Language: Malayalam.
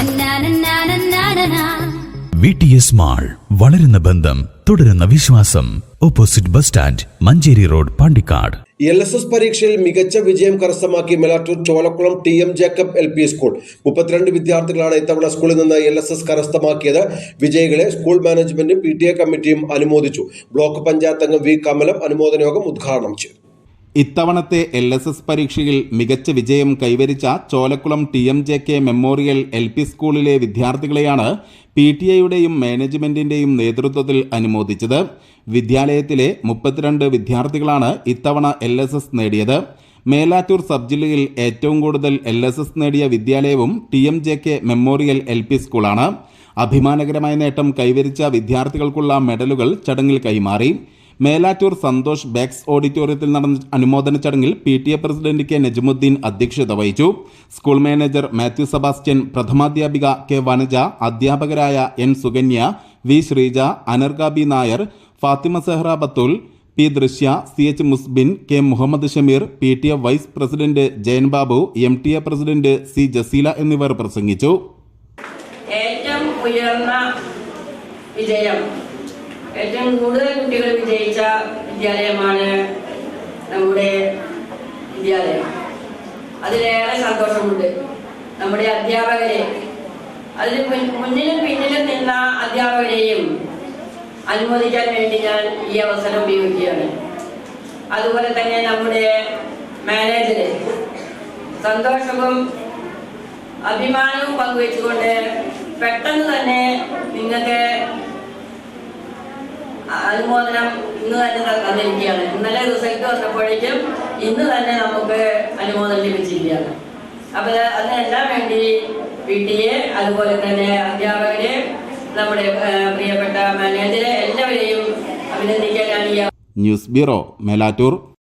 നന്നാനന്നാനന്നാനനാ. വി ടി എസ് മാൾ വളരുന്ന ബന്ധം തുടരുന്ന വിശ്വാസം. Opposite bus stand Manjeri road Pandikkad. L S S പരീക്ഷയിൽ മികച്ച വിജയം കരസ്ഥമാക്കി Melattur Cholakkulam T M Jacob L P school മുപ്പത്തിരണ്ട് വിദ്യാർത്ഥികളാണ് ഇത്തവണ സ്കൂളിൽ നിന്ന് എൽ എസ് എസ് കരസ്ഥമാക്കിയത്. വിജയികളെ സ്കൂൾ മാനേജ്മെന്റും പി ടി എ കമ്മിറ്റിയും അനുമോദിച്ചു. ബ്ലോക്ക് പഞ്ചായത്ത് അംഗം വി കമലം അനുമോദന യോഗം ഉദ്ഘാടനം ചെയ്തു. ഇത്തവണത്തെ എൽ എസ് എസ് പരീക്ഷയിൽ മികച്ച വിജയം കൈവരിച്ച Cholakkulam T M J K memorial L P സ്കൂളിലെ വിദ്യാർത്ഥികളെയാണ് പി ടി എയുടെയും മാനേജ്മെന്റിന്റെയും നേതൃത്വത്തിൽ അനുമോദിച്ചത്. വിദ്യാലയത്തിലെ മുപ്പത്തിരണ്ട് വിദ്യാർത്ഥികളാണ് ഇത്തവണ എൽ എസ് എസ് നേടിയത്. മേലാറ്റൂർ സബ് ജില്ലയിൽ ഏറ്റവും കൂടുതൽ എൽ എസ് എസ് നേടിയ വിദ്യാലയവും T M J K memorial L P സ്കൂളാണ്. അഭിമാനകരമായ നേട്ടം കൈവരിച്ച വിദ്യാർത്ഥികൾക്കുള്ള മെഡലുകൾ ചടങ്ങിൽ കൈമാറി. മേലാറ്റൂർ സന്തോഷ് ബാക്സ് ഓഡിറ്റോറിയത്തിൽ നടന്ന അനുമോദന ചടങ്ങിൽ P T A president K Najmudheen അധ്യക്ഷത വഹിച്ചു. സ്കൂൾ മാനേജർ മാത്യു സെബാസ്റ്റ്യൻ പ്രഥമാധ്യാപിക കെ വനജ അധ്യാപകരായ N Sukanya V Sreeja അനർഗാബി Nair Fathima Sehra Bathul P Drishya C H Musbin K Muhammad Shameer P T A vice president Jayan Babu M T A president C Jaseela എന്നിവർ പ്രസംഗിച്ചു. ഏറ്റവും ഉയർന്ന വിജയം. ഏറ്റവും കൂടുതൽ കുട്ടികൾ വിജയിച്ച വിദ്യാലയമാണ് നമ്മുടെ വിദ്യാലയം. അതിലേറെ സന്തോഷമുണ്ട്. നമ്മുടെ അധ്യാപകരെ. അതിന് മുന്നിലും പിന്നിലും നിന്ന അധ്യാപകരെയും അനുമോദിക്കാൻ വേണ്ടി ഞാൻ ഈ അവസരം ഉപയോഗിക്കുകയാണ്. അതുപോലെ തന്നെ നമ്മുടെ മാനേജരെ സന്തോഷവും അഭിമാനവും പങ്കുവെച്ചുകൊണ്ട് പെട്ടെന്ന് തന്നെ നിങ്ങൾക്ക് അനുമോദനം ഇന്ന് തന്നെ തന്നിരിക്കുകയാണ്. ഇന്നലെ റിസൾട്ട് വന്നപ്പോഴേക്കും ഇന്ന് തന്നെ നമുക്ക് അനുമോദനം ലഭിച്ചിരിക്കുകയാണ്. അപ്പോൾ അതിനെല്ലാം വേണ്ടി പി ടി എ അതുപോലെ തന്നെ അധ്യാപകരെ നമ്മുടെ പ്രിയപ്പെട്ട മാനേജരെ എല്ലാവരെയും അഭിനന്ദിക്കാനാണ് ന്യൂസ് ബ്യൂറോ മേലാറ്റൂർ.